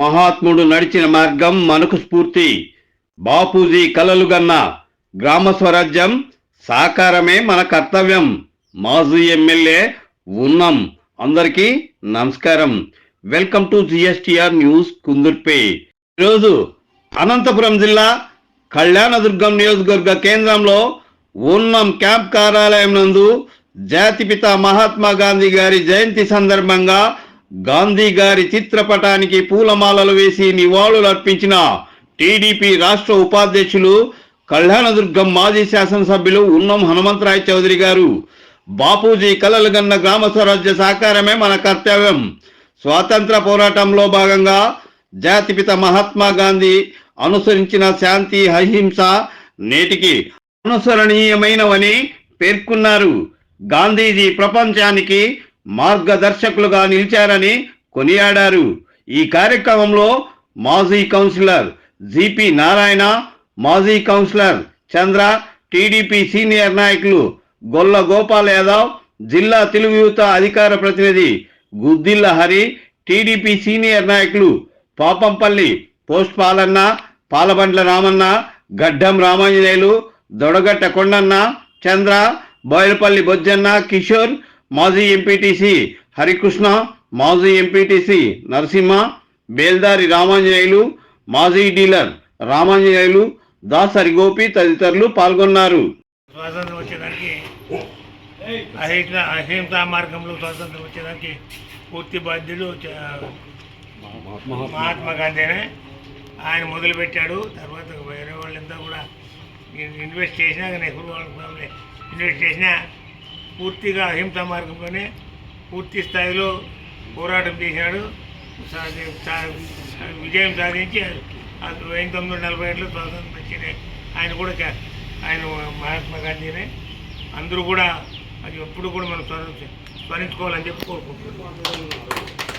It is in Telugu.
మహాత్ముడు నడిచిన మార్గం మనకు స్ఫూర్తి. బాపూజీ కలలుగన్న గ్రామ స్వరాజ్యం సాకారమే మన కర్తవ్యం. మాజీ ఎమ్మెల్యే ఉన్నాం. అందరికీ నమస్కారం. Welcome to GSTR news Kundurpi. ఈరోజు అనంతపురం జిల్లా కళ్యాణదుర్గం నియోజకవర్గ కేంద్రంలో ఉన్నం క్యాంప్ కార్యాలయం నందు జాతిపిత మహాత్మా గాంధీ గారి జయంతి సందర్భంగా గాంధీ గారి చిత్రపటానికి పూలమాలలు వేసి నివాళులు అర్పించిన టీడీపీ రాష్ట్ర ఉపాధ్యక్షులు కళ్యాణదుర్గం మాజీ శాసనసభ్యులు ఉన్నం హనుమంతరాయ్ చౌదరి గారు. బాపూజీ కలలుగన్న గ్రామ స్వరాజ్య సాకారమే మన కర్తవ్యం. స్వాతంత్ర పోరాటంలో భాగంగా జాతిపిత మహాత్మా గాంధీ అనుసరించిన శాంతి అహింస నేటికి అనుసరణీయమైనవని పేర్కొన్నారు. గాంధీజీ ప్రపంచానికి మార్గదర్శకులుగా నిలిచారని కొనియాడారు. ఈ కార్యక్రమంలో మాజీ కౌన్సిలర్ జిపి నారాయణ మాజీ కౌన్సిలర్ చంద్ర టీడీపీ సీనియర్ నాయకులు గొల్ల గోపాల్ యాదవ్ జిల్లా తెలుగు యువత అధికార ప్రతినిధి గుద్దిల్ల హరి టీడీపీ సీనియర్ నాయకులు పాపంపల్లి పోస్ట్ పాలన్న పాలబండ్ల రామన్న గడ్డం రామాంజనేయులు దొడగట్ట కొండన్న చంద్ర బోయలపల్లి బొజ్జన్న కిషోర్ మాజీ ఎంపీటీసీ హరికృష్ణ మాజీ ఎంపీటీసీ నరసింహ బేల్దారి రామాంజనేయులు మాజీ డీలర్ రామాంజనేయులు దాసరి గోపి తదితరులు పాల్గొన్నారు. స్వాతంత్రం వచ్చేదానికి అహింస అహింసా మార్గంలో స్వాతంత్రం వచ్చేదానికి పూర్తి బాధ్యులు మహాత్మా గాంధీనే. ఆయన మొదలుపెట్టాడు తర్వాత వేరే వాళ్ళంతా కూడా ఇన్వెస్ట్ చేసినా నెహ్రూ వాళ్ళ ఇన్వెస్ట్ చేసినా పూర్తిగా అహింస మార్గంలోనే పూర్తి స్థాయిలో పోరాటం చేశాడు. విజయం సాధించి ఆ పంతొమ్మిది వందల నలభై ఏడులో స్వాతంత్రం వచ్చింది. ఆయన కూడా ఆయన మహాత్మా గాంధీనే. అందరూ కూడా అది ఎప్పుడు కూడా మనం స్మరించుకోవాలని చెప్పి కోరుకుంటున్నాం